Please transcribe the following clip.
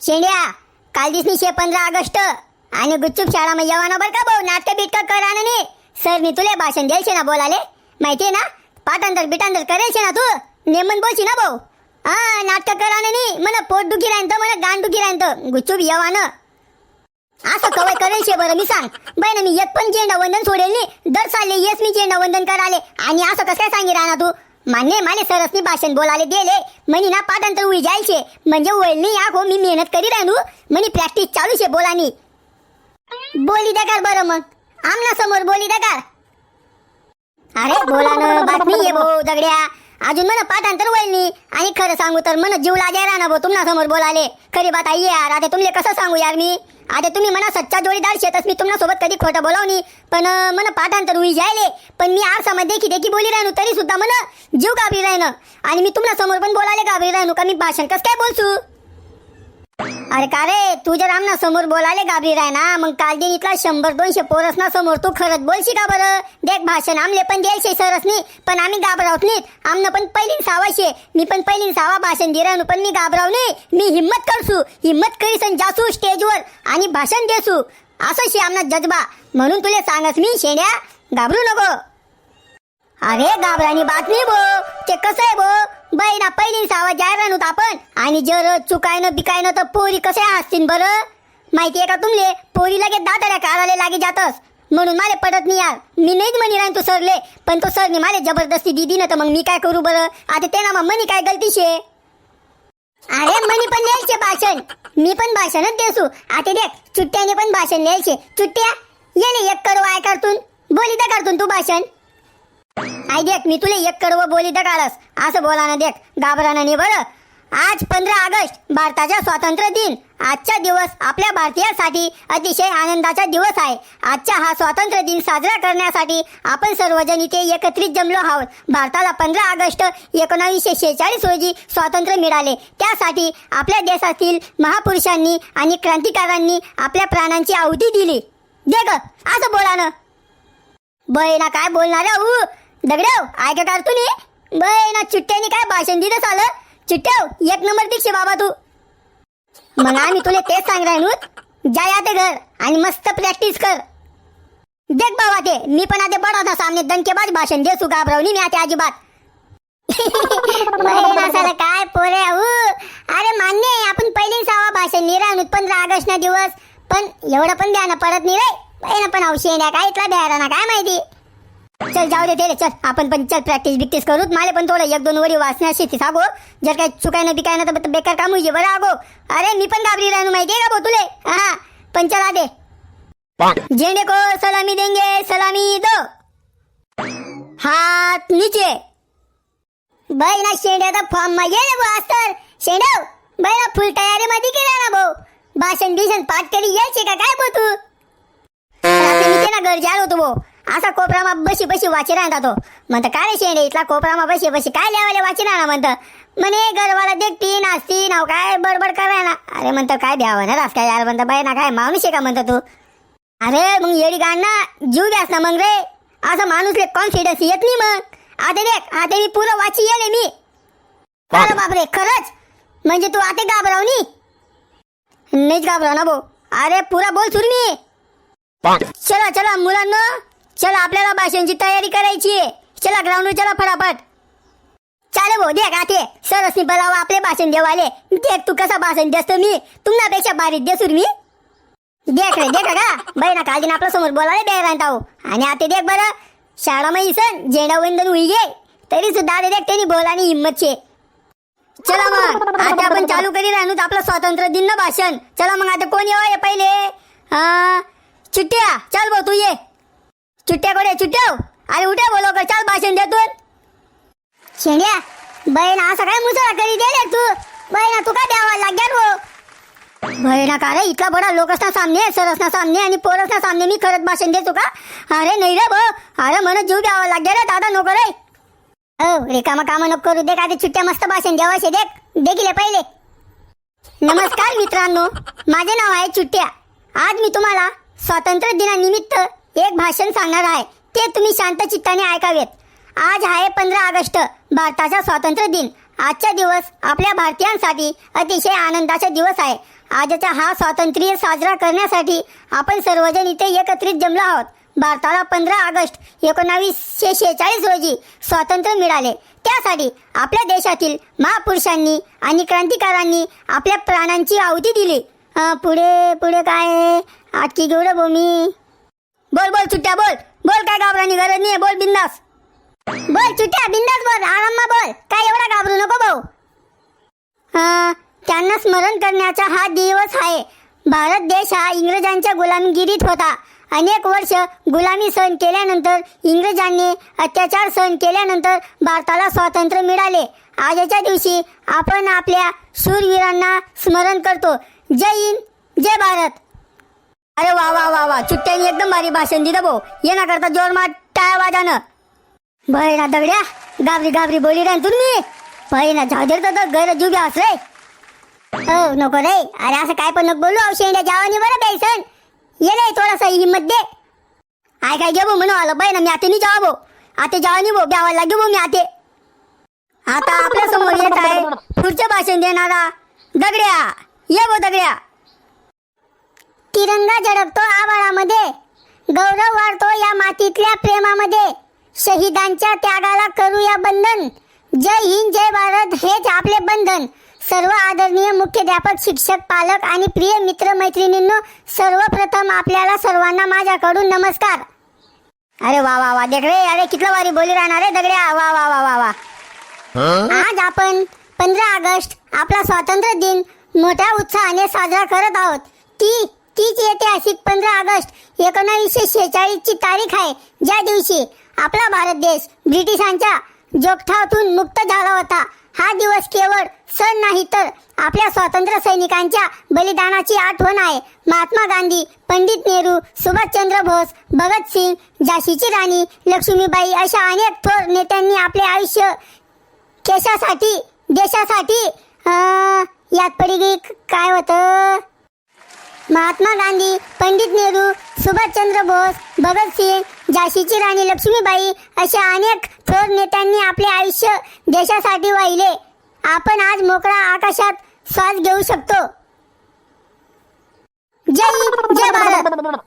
शेंड्या काल दिसनी शे पंधरा ऑगस्ट. आणि गुच्चूप शाळा मग येवाना बरं का भाऊ? नाटक बिटक करा ना सर मी तुले भाषण द्यायचे ना बोलाले? माहितीये ना? पाठांतर बिटांतर करायचे ना तू? नेमन बोलशी ना भाऊ? हा नाटक कर आणि नी मला पोट दुखी राहतं मला गाण दुखी राहतं गुच्चूप येवानं. असं कवय करेल शे बरं मी सांग. ना मी एक पण चेंडा वंदन सोडेल नी. दर साले येस मी चेंडा वंदन कराले. आणि असं कसं काय सांगी राहणार तू? मान्य माने सरसनी भाषण बोलाले दिले म्हणी ना पाठांतर उई जायचे. म्हणजे वळणी या हो मी मेहनत करी राहू म्हणी प्रॅक्टिस चालू शे बोलानी. बोली दगार बरं मग. आमना समोर बोली दगार अरे बोला ना बातमी आहे भाऊ दगड्या. अजून मला पाठांतर वळणी. आणि खरं सांगू तर मन जीव लागे राहणार भाऊ तुम्हाला समोर बोलाले खरी बात आई यार आता तुमले कसं सांगू यार मी? आता तुम्ही म्हणा सच्चा जोडीदार शेतस मी तुम्हाला सोबत कधी खोटं बोलावनी पण मन पाठांतर उई जायले. पण मी आरसामध्ये देखी देखी बोली राहणू तरी सुद्धा मन जीव गाबरी राहणं आणि मी तुम्हाला समोर पण बोलाले गाबरी राहणू का? मी भाषण कसं काय बोलसू? अरे का रे? तुझ्या जर आमना समोर बोलायला घाबरी राय ना? मग काल दिन इथला शंभर दोनशे पोरस ना समोर तू खरंच बोलशी का बरं? देख भाषण आमले पण द्यायचे सरसनी पण आम्ही घाबरावत नाहीत आमनं पण पहिलीन सावाशे मी पण पहिलीन सावा भाषण दिरानू पण मी घाबराव नाही मी हिम्मत करसू हिम्मत करीसन जासू स्टेजवर आणि भाषण देसू. असं शे आमना जज्बा. म्हणून तुले सांगस मी शेण्या घाबरू नको. अरे घाबरानी बातमी बो भो ते कसं आहे बो बाई ना पहिली सावा जायरा नव्हता आपण. आणि जर चुकायनं बिकायनं तर पोरी कसे असतील बरं? माहितीये का तुमले? पोरी लगेच दादाला काढायला लागे जातस. म्हणून मला पटत नाही यार. मी नाहीच म्हणी राहीन तू सरले. पण तो सरने मला जबरदस्ती दिदी ना तर मग मी काय करू बरं? आता ते ना मग मनी काय गलती शे अरे मनी पण लिहायचे भाषण. मी पण भाषणच देसू. आता देख चुट्ट्याने पण भाषण लिहायचे चुट्ट्या येले एक करू आय करतून. बोली तर करतून तू भाषण. आई देख मी तुला एक कडवं बोली तर काढस. असं बोला ना देख घाबराना नाही बरं. आज पंधरा ऑगस्ट भारताचा स्वातंत्र्य दिन. आजचा दिवस आपल्या भारतीयांसाठी अतिशय आनंदाचा दिवस आहे. आजचा हा स्वातंत्र्य दिन साजरा करण्यासाठी आपण सर्वजण इथे एकत्रित जमलो आहोत. भारताला पंधरा ऑगस्ट एकोणावीसशे शेहेचाळीस रोजी स्वातंत्र्य मिळाले. त्यासाठी आपल्या देशातील महापुरुषांनी आणि क्रांतिकारांनी आपल्या प्राणांची आहुती दिली. दे ग असं बोला ना बहिणा काय बोलणार आहे ऊ दगडव ऐका का तू नी ना चिट्ट्याने काय भाषण दिलं आलं चिट्ट्याव एक नंबर दीक्षे बाबा तू. मग आम्ही तुला तेच सांग राहिलो जा या ते घर आणि मस्त प्रॅक्टिस कर. देख बाबा ते मी पण आता बडा था सामने. दणकेबाज भाषण सुगा घाबरवली मी आता अजिबात. बहिणा काय पोरे ऊ अरे मान्य आहे आपण पहिली सावा भाषण लिहिला पंधरा ऑगस्ट ना दिवस. पण एवढं पण द्या ना नाही रे. पण औषध द्या काय इथला द्यायला ना काय माहिती? चल जाऊ दे ते चल. आपण पण चल प्रॅक्टिस बिक्टिस करू. मला पण थोडं एक दोन वरी वाचण्यास येते सागो जर काय बिकाय ना तर बेकार काम होईल बरं अगो अरे मी पण घाबरी राहू माहितीये का भाऊ तुले? हा पण चल आदे झेंडे को सलामी देंगे सलामी दो. हात नीचे. बाई ना शेंड्याचा फॉर्म मा ये ना भाऊ अस्तर. शेंडव बाई ना फुल तयारी मध्ये केला ना भाऊ. भाषण बिषण पाठ करी यायचे का? काय भाऊ तू? ना घर होतो भाऊ. असा कोपरामा बशी बशी वाची राहता तो. म्हणतं काय रे शेंडे इथला कोपरामा बशी बशी काय लिहावाले वाची राहणार? म्हणतं म्हणे घरवाला देखती नाचती नाव काय बडबड करायला अरे म्हणतं काय द्यावं ना रास काय यार म्हणतं बाई ना काय माणूस आहे का? म्हणतं तू. अरे मग येडी गाण ना जीव द्यास ना मग रे. असं माणूसले कॉन्फिडन्स येत नाही मग. आता देख आता मी पुरं वाची येले मी. अरे बापरे खरंच? म्हणजे तू आता घाबरावनी नाहीच घाबराव ना भाऊ. अरे पुरा बोल सुर मी चला चला मुलांना चला आपल्याला भाषणची तयारी करायची आहे. चला ग्राउंडवर चला फटाफट. चाले भाऊ देख आते सरसनी बोलावं आपले भाषण देवाले. देख तू कसा भाषण देसतो मी. तुम्हापेक्षा बारीक देसूर मी. देख रे देख का बाई ना काल दिन आपल्यासमोर बोलायला द्याय राहता हो आणि आता देख बरं शाळा मै सन झेंडा वंदन होई गे. तरी सुद्धा आता देख त्यांनी बोलानी हिंमत छे चला मग आता आपण चालू करी राहणूत आपलं स्वातंत्र्य दिन ना भाषण. चला मग आता कोण येवा पहिले? हा? चिट्ट्या चल भाऊ तू ये. चुट्ट्या कडे चुट्ट्या अरे हो. उठ्या बोलो का चल भाषण देतो शेंड्या बहीण असं काय मुसळा करी दे तू. बहिणा तू काय द्यावा लाग्यात हो? बहिणा का रे इतका बडा लोकसना सामने सरसना सामने आणि पोरसना सामने मी खरंच भाषण देतो का? अरे नाही रे भाऊ अरे म्हणत जीव द्यावा लागेल रे दादा नको रे. हो रिकामा कामा नको करू दे का ते चिट्ट्या मस्त भाषण द्यावाशे देख देखील पहिले. नमस्कार मित्रांनो माझे नाव आहे चुट्ट्या आज मी तुम्हाला स्वातंत्र्य दिनानिमित्त एक भाषण सांगणार आहे. ते तुम्ही शांत चित्ताने ऐकावेत. आज आहे पंधरा ऑगस्ट भारताचा स्वातंत्र्य दिन. आजचा दिवस आपल्या भारतीयांसाठी अतिशय आनंदाचा दिवस आहे. आजचा हा स्वातंत्र्य साजरा करण्यासाठी आपण सर्वजण इथे एकत्रित जमलो आहोत. भारताला पंधरा ऑगस्ट एकोणावीसशे शेहेचाळीस रोजी स्वातंत्र्य मिळाले. त्यासाठी आपल्या देशातील महापुरुषांनी आणि क्रांतिकारांनी आपल्या प्राणांची आहुती दिली. पुढे पुढे काय आजची जेवढं बोल बोल सुट्ट्या बोल. बोल काय घाबरायची गरज नाही बोल बिंदास. बोल चुट्या बिंदास बोल. आराम बोल. काय एवढा घाबरू नको भाऊ. त्यांना स्मरण करण्याचा हा दिवस आहे. भारत देश हा इंग्रजांच्या गुलामगिरीत होता. अनेक वर्ष गुलामी सहन केल्यानंतर इंग्रजांनी अत्याचार सहन केल्यानंतर भारताला स्वातंत्र्य मिळाले. आजच्या दिवशी आपण आपल्या शूरवीरांना स्मरण करतो. जय हिंद जय भारत. अरे वा वा वा वा. चुट्ट्याने एकदम भारी भाषण दिलं भाऊ. ना करता जोर मार टाळ्या वाजानं. बळे ना दगड्या. गाबरी गाबरी बोली रे तुम्ही. बळे ना जाऊ दे तर घर जुबे हस रे हो नको रे. अरे असं काय पण नको बोलू. औषध जावानी बरं बेसन. ये रे थोडासा हिंमत दे. आय काय घेऊ म्हणून आलं. बाई ना मी आता नाही जावा भाऊ. आते जावा भाऊ. लागे घेऊ मी आते. आता आपल्यासमोर येत आहे पुढचं भाषण देणारा दगड्या. ये भाऊ दगड्या. तिरंगा झळकतो आभाळामध्ये गौरव वाढतो या मातीतल्या प्रेमामध्ये. शहीदांच्या त्यागाला करूया बंधन. जय हिंद जय भारत हेच आपले बंधन. सर्व आदरणीय मुख्याध्यापक शिक्षक पालक आणि प्रिय मित्र मैत्रिणींनो सर्वप्रथम आपल्याला सर्वांना माझ्याकडून नमस्कार. अरे वा वा वा देख रे अरे कितलं वारी बोली राहणार रे दगड्या. वा वा वा वा वा. आज आपण पंधरा ऑगस्ट आपला स्वातंत्र्य दिन मोठ्या उत्साहाने साजरा करत आहोत. ती तीच ऐतिहासिक पंधरा ऑगस्ट एकोणावीसशे शेहेचाळीस ची तारीख आहे. ज्या दिवशी आपला भारत देश ब्रिटिशांच्या जोगठावतून मुक्त झाला होता. हा दिवस केवळ सण नाही तर आपल्या स्वातंत्र्य सैनिकांच्या बलिदानाची आठवण आहे. महात्मा गांधी पंडित नेहरू सुभाषचंद्र बोस भगतसिंग झाशीची राणी लक्ष्मीबाई अशा अनेक थोर नेत्यांनी आपले आयुष्य केशासाठी देशासाठी यात पडी काय होतं? महात्मा गांधी पंडित नेहरू सुभाषचंद्र बोस भगतसिंग झाशीची राणी लक्ष्मीबाई अशा अनेक थोर नेत्यांनी आपले आयुष्य देशासाठी वाहिले. आपण आज मोकळा आकाशात श्वास घेऊ शकतो. जय जय भारत.